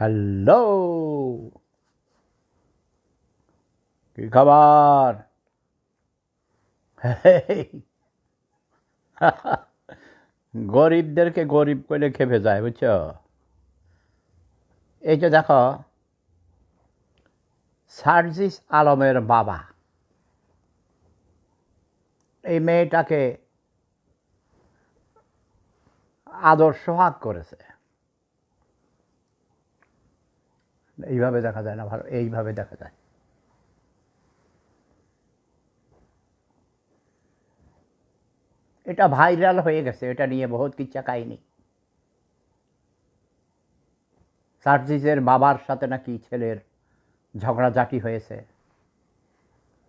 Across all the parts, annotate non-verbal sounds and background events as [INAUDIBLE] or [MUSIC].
Hello. কি খবর? গরিবদেরকে গরিব করে খেপে যায়, বুঝছ? এই যে দেখো, সার্জিস আলমের বাবা, এই মেয়েটাকে আদর সোহাগ করেছে। এইভাবে দেখা যায় না, ভালো, এইভাবে দেখা যায়। এটা ভাইরাল হয়ে গেছে, এটা নিয়ে বহুত কিচ্ছা কাহিনী। সার্জিসের বাবার সাথে নাকি ছেলের ঝগড়াঝাটি হয়েছে।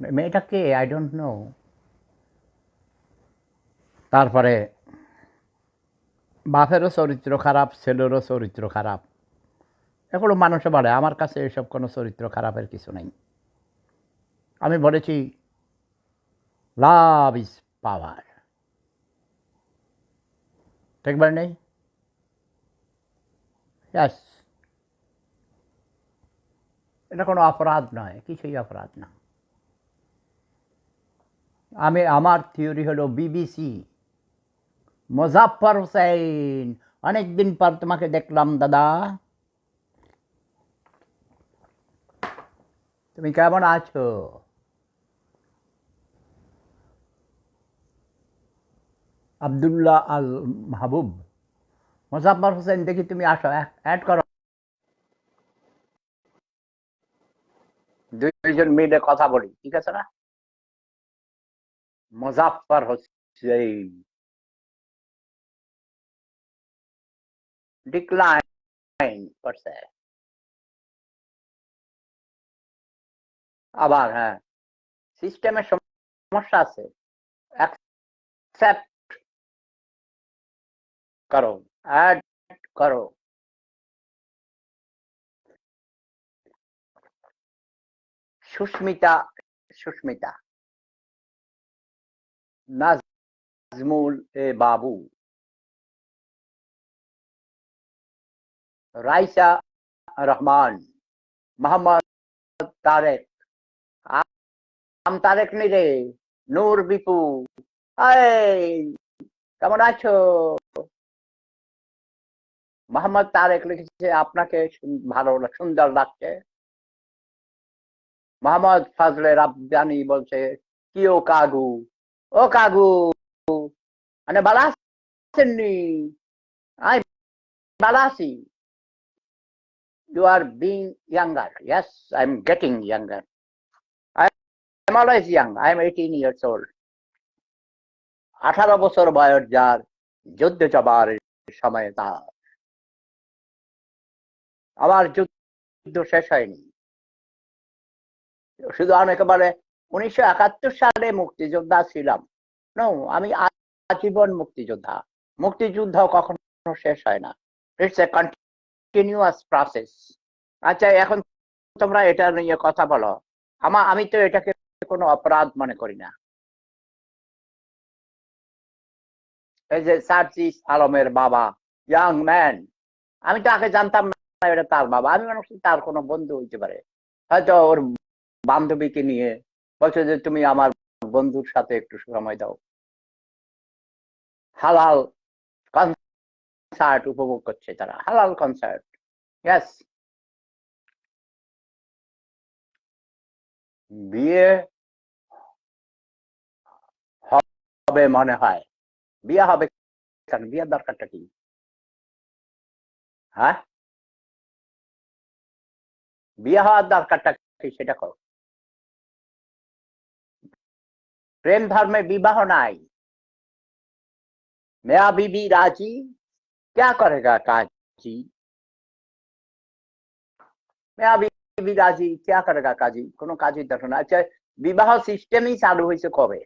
মেয়েটা কে? আই ডোন্ট নো তারপরে বাপেরও চরিত্র খারাপ, ছেলেরও চরিত্র খারাপ। এগুলো মানুষে বলে, আমার কাছে এসব কোনো চরিত্র খারাপের কিছু নেই। আমি বলেছি, লাভ ইজ পাওয়ার। বলে নেই? এটা কোনো অপরাধ নয়, কিছুই অপরাধ না। আমি, আমার থিওরি হলো বিবিসি। মোজাফর হোসেন, অনেকদিন পর তোমাকে দেখলাম, দাদা। তুমি কেমন আছো? আবদুল্লাহ আল মাহবুব মোজাফর হোসেন, দেখি তুমি আসো, অ্যাড করো। দুইজন মিলে কথা বলি, ঠিক আছে না? মোজাফর হোসেন। ডিক্লাইন করছে। আবার হ্যাঁ। সিস্টেমের সমস্যা আছে। অ্যাকসেপ্ট করো অ্যাড করো। সুস্মিতা সুস্মিতা। নাজমুল এ বাবু। রাইসা রহমান। মোহাম্মদ তারেক। আম তারেক নি রে নূর বিপু কেমন আছো মোহাম্মদ তারেক লিখেছে আপনাকে ভালো সুন্দর লাগছে মোহাম্মদ ফাজলে রাব্বানি বলছে কি ও কাগু ও কাগু মানে আমি ভালো আছি you are being younger. Yes, I'm getting younger. I'm always young. I'm 18 years old. আঠারো বছর বয়স যার যুদ্ধ যাবার সময় তার আমার যুদ্ধ শেষ হয়নি। শুধু আমি একেবারে উনিশশো একাত্তর সালে মুক্তিযোদ্ধা ছিলাম। নো আমি আজীবন মুক্তিযোদ্ধা। মুক্তিযুদ্ধ কখনো শেষ হয় না। ইটস এ কন্টিনিউয়াস প্রসেস আচ্ছা এখন তোমরা এটা নিয়ে কথা বলো। আমা, আমি তো এটাকে কোনো অপরাধ মনে করি না। এই যে সার্জিস আলমের বাবা ইয়াং ম্যান আমি তো আগে জানতাম না এটা তার বাবা। আমি মনে করছি তার কোনো বন্ধু হইতে পারে। হয়তো ওর বান্ধবীকে নিয়ে বলছে যে, তুমি আমার বন্ধুর সাথে একটু সময় দাও। হালাল কনসার্ট উপভোগ করছে তারা। হালাল কনসার্ট ইয়াস বিয়ে হবে মনে হয় বিয়ে হবে কেন বিয়ের দরকারটা কি হ্যাঁ বিয়ে হওয়ার দরকারটা কি সেটা করো প্রেম ধর্মে বিবাহ নাই মেয়া বিবি রাজি क्या करेगा काजी মেয়া বিবি রাজি क्या करेगा কাজী কোনো কাজের দরকার না আচ্ছা বিবাহ সিস্টেমই চালু হয়েছে কবে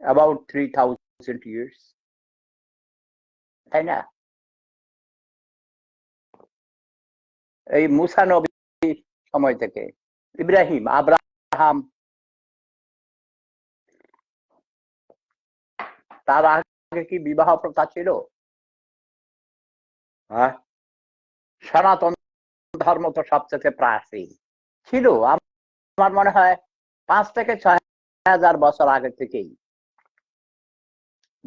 অ্যাবাউট থ্রি থাউজেন্ড ইয়ার্স এই মুসা নবী সময় থেকে। ইব্রাহিম, আব্রাহাম। তার আগে কি বিবাহ প্রথা ছিল? হ্যাঁ। সনাতন ধর্ম তো সবচেয়ে প্রাচীন। ছিল। আমার মনে হয় পাঁচ থেকে ছয় হাজার বছর আগে থেকেই।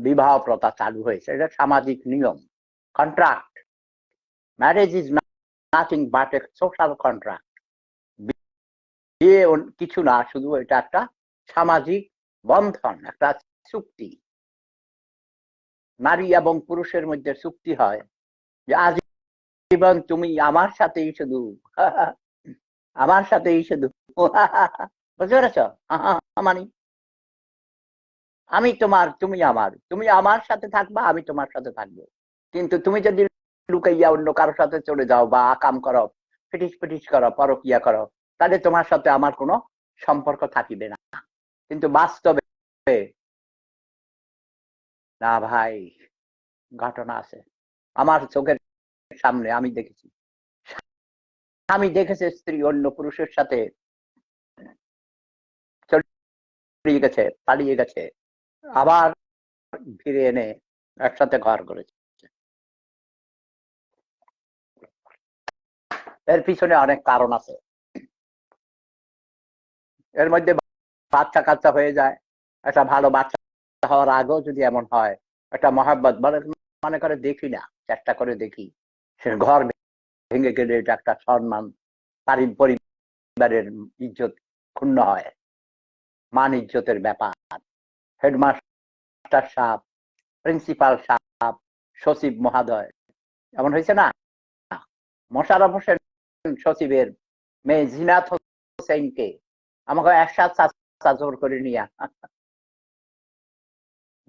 বিবাহ প্রথা চালু হয়েছে, এটা সামাজিক নিয়ম contract marriage is nothing but a social contract বিয়ে কিছু না, শুধু এটা একটা সামাজিক বন্ধন, একটা চুক্তি। নারী এবং পুরুষের মধ্যে চুক্তি হয় যে আজ জীবন তুমি আমার সাথেই শুধু। [LAUGHS] আমার সাথেই শুধু। [LAUGHS] বুঝতে পেরেছ? মানি। আমি তোমার, তুমি আমার। তুমি আমার সাথে থাকবা, আমি তোমার সাথে থাকব। কিন্তু তুমি যদি লুকাইয়া অন্য কারোর সাথে চলে যাও বা আকাম করো, ফিটিস ফিটিস করো, পরকিয়া করো, তাহলে তোমার সাথে আমার কোনো সম্পর্ক থাকিবে না। কিন্তু বাস্তবে না ভাই, ঘটনা আছে। আমার চোখের সামনে আমি দেখেছি। আমি দেখেছি স্ত্রী অন্য পুরুষের সাথে গেছে, পালিয়ে গেছে। আবার ফিরে এনে একসাথে ঘর করেছে। এর পিছনে অনেক কারণ আছে। এর মধ্যে বাচ্চা কাচ্চা হয়ে যায়, একটা ভালো বাচ্চা হওয়ার আগেও যদি এমন হয়, একটা মহাব্বত মানে মনে করে দেখি না, চেষ্টা করে দেখি, সে ঘর ভেঙে গেলে এটা একটা সম্মান পরিবারের ইজ্জত ক্ষুণ্ণ হয়, মান ইজ্জতের ব্যাপার। হেডমাস্টার সাহ প্রিন্সিপাল সাহ সচিব মহাদয়। এমন হয়েছে না? মোশারফ হোসেন সচিবের মেয়ে জিনাত হোসেনকে আমাকে একসাথ জোর করে নিয়ে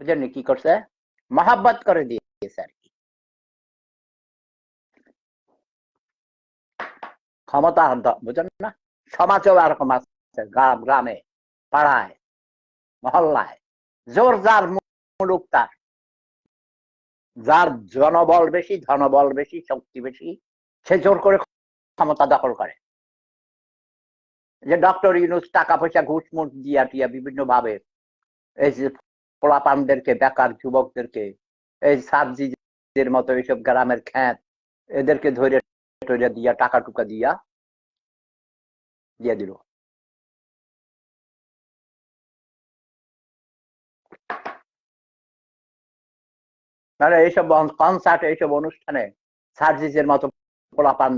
বুঝলেন কি করছে? মহাব্বত করে দিয়েছে আর কি। ক্ষমতা বুঝেন না? সমাজেও এরকম আছে গ্রামে, পাড়ায়, মহল্লায়। জোর যার মুলুক তার। যার জনবল বেশি, ধনবল বেশি, শক্তি বেশি, সে জোর করে ক্ষমতা দখল করে। যে ডক্টর ইউনুস টাকা পয়সা ঘুষ মুঠ দিয়া টিয়া বিভিন্ন ভাবে এই যে পোলাপানদেরকে, বেকার যুবকদেরকে, এই সাবজিদের মতো এইসব গ্রামের খ্যাত, এদেরকে ধরে টরে দিয়া টাকা টুকা দিয়া, দিয়ে দিল। মানে এইসব কনসার্ট এইসব অনুষ্ঠানে সার্জিসের মতো পোলাপান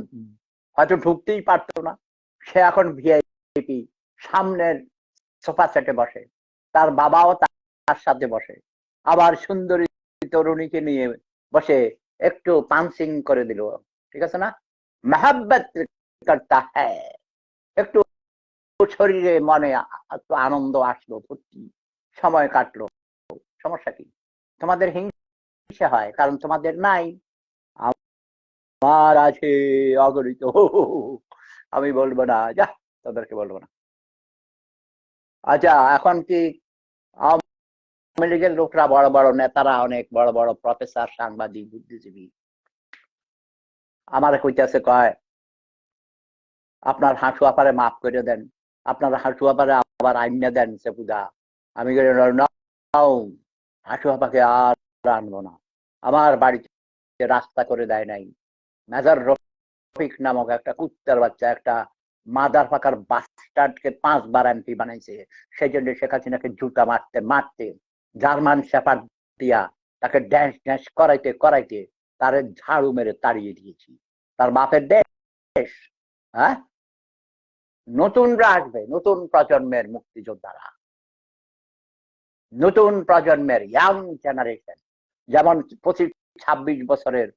হয়তো ঢুকতেই পারতো না। সে এখন ভিআইপি সামনের সোফা সেটে বসে। তার বাবাও তার সাথে বসে। আবার সুন্দরী তরুণীকে নিয়ে বসে একটু পানসিং করে দিল। ঠিক আছে না? মেহাব্বত করতা হ্যাঁ একটু শরীরে মনে আনন্দ আসলো সময় কাটলো। সমস্যা কি? তোমাদের হিংসা হয়, কারণ তোমাদের নাই। আমার আছে অগণিত। আমি বলব না, যা, তাদেরকে বলব না। আচ্ছা এখন কি আওয়ামী লীগের লোকরা বড় বড় নেতারা, অনেক বড় বড় প্রফেসর, সাংবাদিক, বুদ্ধিজীবী? আমার কইতেছে, কয়, আপনার হাঁটু আপারে মাফ করে দেন। আপনার হাঁটু আপারে আবার আইনা দেন, সে পূজা। আমি হাঁটু আপাকে আর আনব না। আমার বাড়িতে রাস্তা করে দেয় নাই। মেজর রফিক নামক একটা কুত্তার বাচ্চা, একটা মাদার ফাঁকার বাস্টার্ডকে পাঁচবার এমপি বানাইছে। সেই জন্য শেখ হাসিনাকে জুতা মারতে মারতে, জার্মান শেফার দিয়া তাকে ড্যান্স ড্যান্স করাইতে করাইতে তারে ঝাড়ু মেরে তাড়িয়ে দিয়েছি। তার বাপের দেশ হ্যাঁ? নতুনরা আসবে, নতুন প্রজন্মের মুক্তিযোদ্ধারা। নতুন প্রজন্মের ইয়াং জেনারেশন যেমন পঁচিশ, ছাব্বিশ বছরের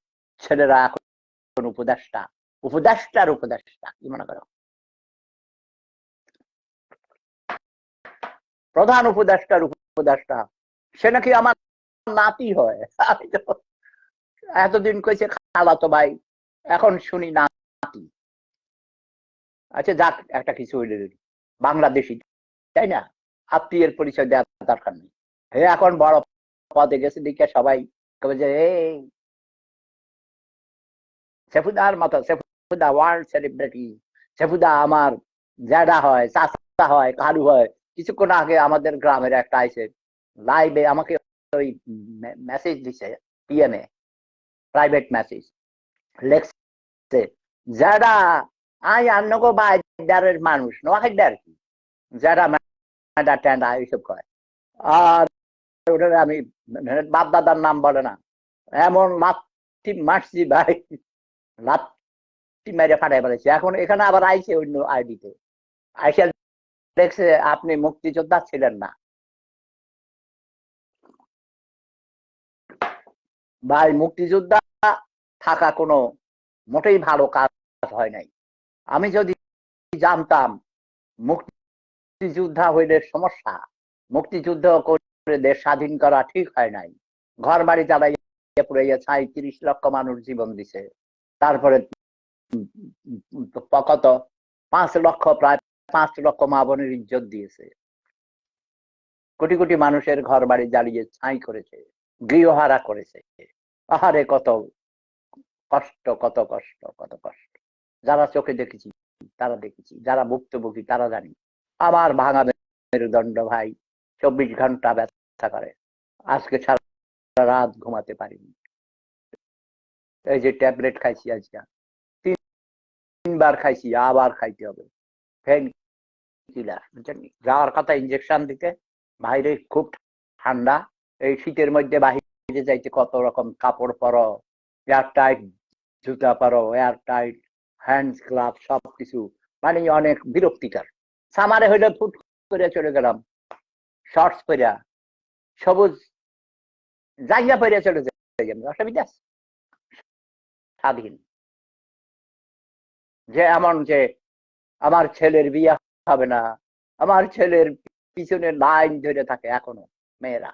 ছেলেরা এখন উপদেষ্টা। উপদেষ্টার উপদেষ্টা, কি মনে করো? প্রধান উপদেষ্টার উপদেষ্টা। সে নাকি আমার নাতি হয়। এতদিন কইছে খালাতো ভাই, এখন শুনি নাতি। আচ্ছা যাক, একটা কিছু বাংলাদেশি, তাই না? আত্মীয়ের পরিচয় দেওয়ার দরকার নেই। হে, এখন বড় পদে গেছে দিকে সবাই সেফুদার মতো সেফুদা ওয়ার্ল্ড সেলিব্রিটি সেফুদা আমার জ্যাডা হয়, চাচা হয় কালু হয়। কিছুক্ষণ আগে আমাদের গ্রামের একটা আইসে লাইভে আমাকে ওই মেসেজ দিছে পিএমএ প্রাইভেট মেসেজ লেখছে যারা আই আন্নগো বাইদারের মানুষ। নোয়াখাইডা আর কি? যারা ম্যাডা ট্যান্ডা, এইসব কয়। আর ওটা আমি বাপ দাদার নাম বলে না। এমন লাত্তি মারছি ভাই মেরে ফাটাই এখন এখানে আবার অন্য আইডিতে। দেখছে আপনি মুক্তিযোদ্ধা ছিলেন না। ভাই, মুক্তিযোদ্ধা থাকা কোনো মোটেই ভালো কাজ হয় নাই। আমি যদি জানতাম মুক্তিযোদ্ধা হইলে সমস্যা, মুক্তিযুদ্ধ দেশ স্বাধীন করা ঠিক হয় নাই। ঘর বাড়ি জ্বালাইয়া পুড়াইয়া ছাই তিরিশ লক্ষ মানুষ জীবন দিছে। তারপরে কত? পাঁচ লক্ষ, প্রায় পাঁচ লক্ষ মা বোনের ইজ্জত দিয়েছে। কোটি কোটি মানুষের ঘর বাড়ি জ্বালিয়ে ছাই করেছে, গৃহহারা করেছে। আহারে কত কষ্ট কত কষ্ট কত কষ্ট। যারা চোখে দেখেছি, তারা দেখেছি। যারা ভুক্তভোগী, তারা জানি। আমার ভাঙা মেরুদণ্ড ভাই, চব্বিশ ঘণ্টা ব্যথা করে। আজকে সারা রাত ঘুমাতে পারিনি। এই যে ট্যাবলেট খাইছি আজকে। তিনবার খাইছি, আবার খাইতে হবে। ফেন কিলার যাওয়ার কথা ইঞ্জেকশন দিতে। বাইরে খুব ঠান্ডা। এই শীতের মধ্যে বাহিরে যাইতে কত রকম কাপড় পরো, এয়ার টাইট, জুতা পরো, এয়ার টাইট হ্যান্ড গ্লাভ সব কিছু মানে অনেক বিরক্তিকর। সামারে হইলে ফুট করে চলে গেলাম। শর্টস পরিয়া সবুজ জায়গা পরিয়া চলে যাই অসুবিধা স্বাধীন। যে এমন যে আমার ছেলের বিয়ে হবে না, আমার ছেলের পিছনে লাইন ধরে থাকে এখনও মেয়েরা।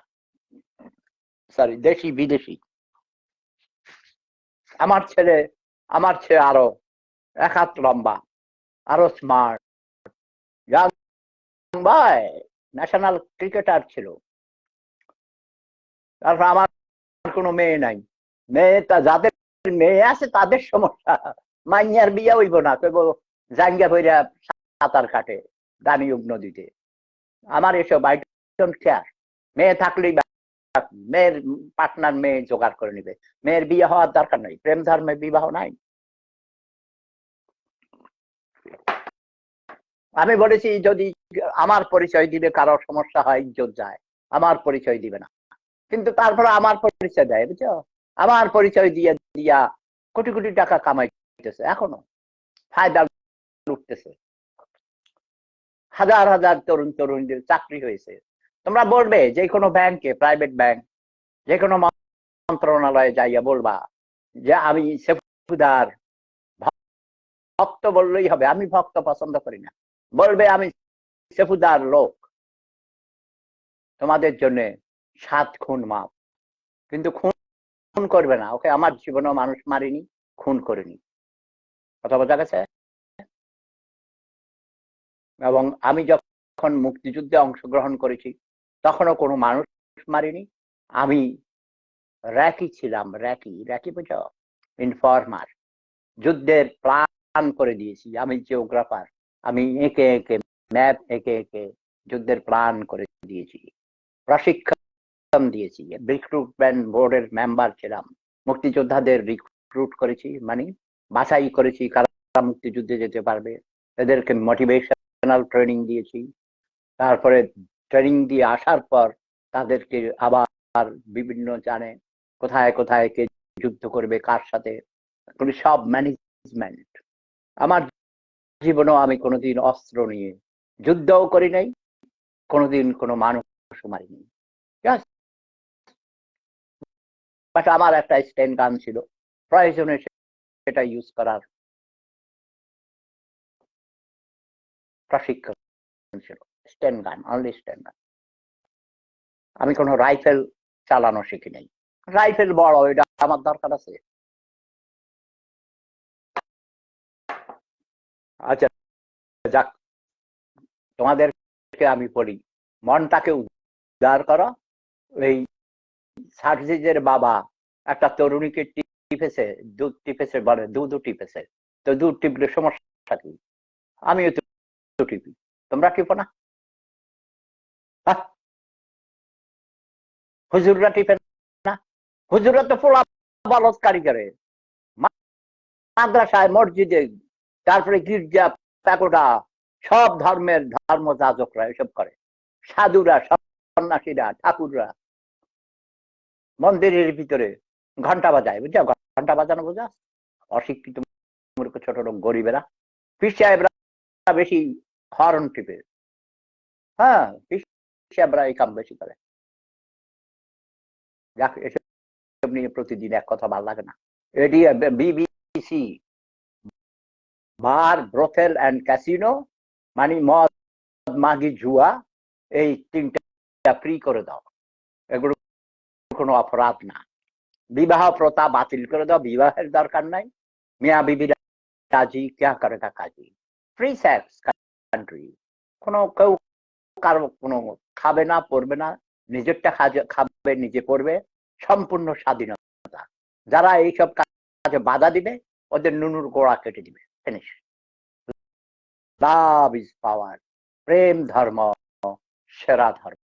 সরি দেশি, বিদেশি। আমার ছেলে আমার ছেলে আরও এক হাত লম্বা, আরও স্মার্ট ভাই ন্যাশনাল ক্রিকেটার ছিল। তারপর আমার কোনো মেয়ে নাই। মেয়ে তা যাদের মেয়ে আছে তাদের সমস্যা। মাইয়ার বিয়া হইব না কেব জাঙ্গা ভৈরা সাঁতার কাটে দানিউব নদীতে আমার এসব আইটন খেয়ার মেয়ে থাকলেই মেয়ের পার্টনার মেয়ে জোগাড় করে নিবে। মেয়ের বিয়ে হওয়ার দরকার নাই, প্রেম ধর্মে বিবাহ নাই। আমি বলেছি যদি আমার পরিচয় দিবে, কারও সমস্যা হয়, ইজ্জত যায়। আমার পরিচয় দিবে না। কিন্তু তারপরে আমার পরিচয় দেয়, বুঝছ? আমার পরিচয় দিয়ে দিয়া কোটি কোটি টাকা কামাইতেছে, এখনও। ফায়দা লুটতেছে। হাজার হাজার তরুণ তরুণীদের চাকরি হয়েছে। তোমরা বলবে যে কোনো ব্যাংকে, প্রাইভেট ব্যাংক যে কোনো মন্ত্রণালয়ে যাইয়া বলবা যে আমি সেফুদার। ভক্ত বললেই হবে, আমি ভক্ত পছন্দ করি না। বলবে, আমি সেফুদার লোক। তোমাদের জন্য সাত খুন মাপ। কিন্তু খুন খুন করবে না। ওকে আমার জীবনেও মানুষ মারিনি, খুন করিনি। কথা বোঝা গেছে? এবং আমি যখন মুক্তিযুদ্ধে অংশগ্রহণ করেছি, তখনও কোনো মানুষ মারিনি। আমি র্যাকি ছিলাম, র্যাকি। র্যাকি বুঝো? ইনফরমার। যুদ্ধের প্ল্যান করে দিয়েছি। আমি জিওগ্রাফার। আমি একে একে, ম্যাপ একে একে যুদ্ধের প্ল্যান করে দিয়েছি। প্রশিক্ষণ দিয়েছি রিক্রুটমেন্ট বোর্ডের মেম্বার ছিলাম, মুক্তিযোদ্ধাদের রিক্রুট করেছি মানে বাছাই করেছি কারা মুক্তিযুদ্ধে যেতে পারবে, এদেরকে মোটিভেশনাল ট্রেনিং দিয়েছি, তারপরে ট্রেনিং দিয়ে আসার পর তাদেরকে আবার বিভিন্ন জানে কোথায় কোথায় কে যুদ্ধ করবে, কার সাথে সব ম্যানেজমেন্ট আমার জীবনেও আমি কোনোদিন অস্ত্র নিয়ে যুদ্ধও করি নাই, কোনোদিন কোনো মানুষ মারিনি। বাট আমার একটা স্ট্যান্ড গান ছিল। প্রয়োজনে সেটা ইউজ করার প্রশিক্ষণ ছিল। স্ট্যান্ড গান অনলি স্ট্যান্ড গান। আমি কোনো রাইফেল চালানো শিখি নাই। রাইফেল বড়, এটা আমার দরকার আছে। আচ্ছা যাক, তোমাদেরকে আমি পড়ি মনটাকে উদ্ধার করো। এই সার্জিজের বাবা একটা তরুণীকে টিপেছে দুধ টিপেছে, বলে দুধও টিপেছে। তো দুধ টিপলে সমস্যা কি? আমিও তো টিপি। তোমরা টিপো না? হুজুররা টিপে না? হুজুররা তো পোলা বলৎ কারিগরে। মাদ্রাসায়, মসজিদে, তারপরে গির্জা প্যাকোটা সব ধর্মের ধর্ম যাজকরা এসব করে। সাধুরা, সন্ন্যাসীরা, ঠাকুররা। মন্দিরের ভিতরে ঘণ্টা বাজায়, বুঝছ? ঘণ্টা বাজানো বোঝা? অশিক্ষিত মূর্খ, ছোট লোক, গরিবেরা। পীর সাহেবরা বেশি হরন টিপে। হ্যাঁ পীর সাহেবরা এই কাম বেশি করে। যাক, এসব নিয়ে প্রতিদিন এক কথা ভালো লাগে না। এটি BBC bar brothel and casino মানে মদ, মাগি, জুয়া, এই তিনটা ফ্রি করে দাও। এগুলো কোনো অপরাধ না। বিবাহ প্রথা বাতিল করে দাও, বিবাহের দরকার নাই। মিয়া বিবি কাজী ক্যা করে কা কাজী? ফ্রি সেক্স কান্ট্রি কোনো কেউ কারও কোনো খাবে না পড়বে না, নিজেরটা খাবে, নিজে পড়বে সম্পূর্ণ স্বাধীনতা। যারা এইসব কাজে বাধা দিবে, ওদের নুনুর গোড়া কেটে দিবে। ফিনিশ লাভ ইজ পাওয়ার প্রেম ধর্ম, সেরা ধর্ম।